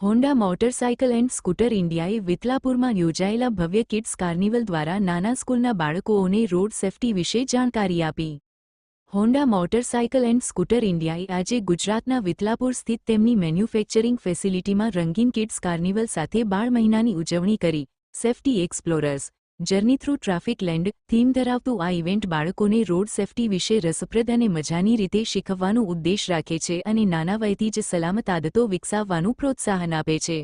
Honda motorcycle and scooter ઇન્ડિયાએ વિતલાપુરમાં યોજાયેલા ભવ્ય કિડ્સ કાર્નિવલ દ્વારા નાના સ્કૂલના બાળકોને રોડ સેફટી વિશે જાણકારી આપી. હોન્ડા મોટરસાયકલ એન્ડ સ્કૂટર ઇન્ડિયાએ આજે ગુજરાતના વિતલાપુર સ્થિત તેમની મેન્યુફેક્ચરિંગ ફેસિલિટીમાં રંગીન કિડ્સ કાર્નિવલ સાથે બાળ મહિનાની ઉજવણી કરી. Safety explorers journey through traffic land, theme ધરાવતું આ ઇવેન્ટ બાળકોને રોડ સેફટી વિશે રસપ્રદ અને મજાની રીતે શીખવવાનો ઉદ્દેશ રાખે છે અને નાના વયથી જ સલામત આદતો વિકસાવવાનું પ્રોત્સાહન આપે છે.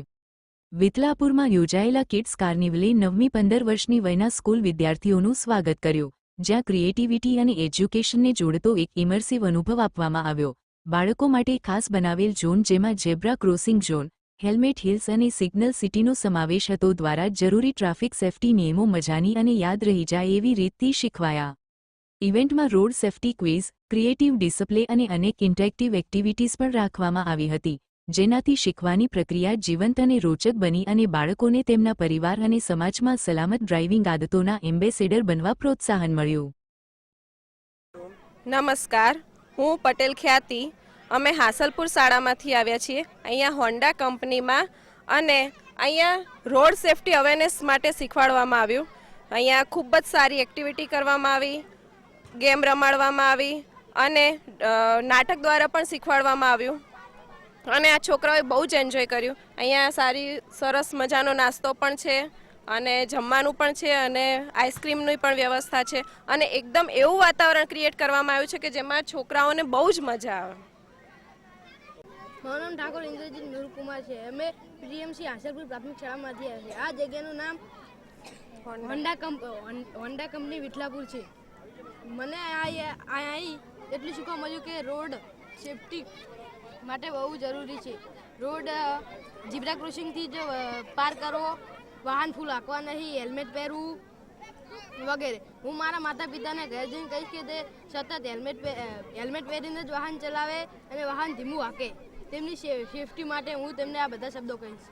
વિતલાપુરમાં યોજાયેલા કિડ્સ કાર્નિવલે નવમી પંદર વર્ષની વયના સ્કૂલ વિદ્યાર્થીઓનું સ્વાગત કર્યું, જ્યાં ક્રિએટિવિટી અને એજ્યુકેશનને જોડતો એક ઇમર્સિવ અનુભવ આપવામાં આવ્યો. બાળકો માટે ખાસ બનાવેલ ઝોન જેમાં zebra crossing zone helmet hills અને સિગ્નલ સિટીનો સમાવેશ હતો દ્વારા જરૂરી ટ્રાફિક સેફટી નિયમો મજાની અને યાદ રહી જાય એવી રીતથી શીખવાયા. ઇવેન્ટમાં road safety quiz, creative display અને અનેક ઇન્ટરેક્ટિવ એક્ટિવિટીઝ પણ રાખવામાં આવી હતી, જેનાથી શીખવાની પ્રક્રિયા જીવંત અને રોચક બની અને બાળકોને તેમના પરિવાર અને સમાજમાં સલામત ડ્રાઇવિંગ આદતોના એમ્બેસેડર બનવા પ્રોત્સાહન મળ્યું. નમસ્કાર, હું પટેલ ખ્યાતિ અમે હાસલપુર શાળામાંથી આવ્યા છીએ. અહીંયા હોન્ડા કંપનીમાં અને અહીંયા રોડ સેફટી અવેરનેસ માટે શીખવાડવામાં આવ્યું. અહીંયા ખૂબ જ સારી એક્ટિવિટી કરવામાં આવી, ગેમ રમાડવામાં આવી અને નાટક દ્વારા પણ શીખવાડવામાં આવ્યું. અને આ છોકરાઓએ બહુ જ એન્જોય કર્યું. અહીંયા સારી, સરસ મજાનો નાસ્તો પણ છે અને જમવાનું પણ છે અને આઈસ્ક્રીમની પણ વ્યવસ્થા છે. અને એકદમ એવું વાતાવરણ ક્રિએટ કરવામાં આવ્યું છે કે જેમાં છોકરાઓને બહુ જ મજા આવે. મારું નામ ઠાકોર ઇન્દ્રજીત મેહુલકુમાર છે. અમે પીએમસી હાસલપુર પ્રાથમિક શાળામાંથી આવ્યા છીએ આ જગ્યાનું નામ હોન્ડા કંપ હોન્ડા કંપની વિઠલાપુર છે. મને આ અહીં એટલું શીખવા મળ્યું કે રોડ સેફટી માટે બહુ જરૂરી છે. રોડ ઝીબ્રા ક્રોસિંગથી જ પાર કરવો વાહન ફૂલ હાંકવા નહીં, હેલ્મેટ પહેરવું વગેરે. હું મારા માતા પિતાને ઘરે જઈને કહીશ કે તે સતત હેલ્મેટ હેલ્મેટ પહેરીને જ વાહન ચલાવે અને વાહન ધીમું હાંકે. તેમની સેફટી માટે હું તેમને આ બધા શબ્દો કહીશ.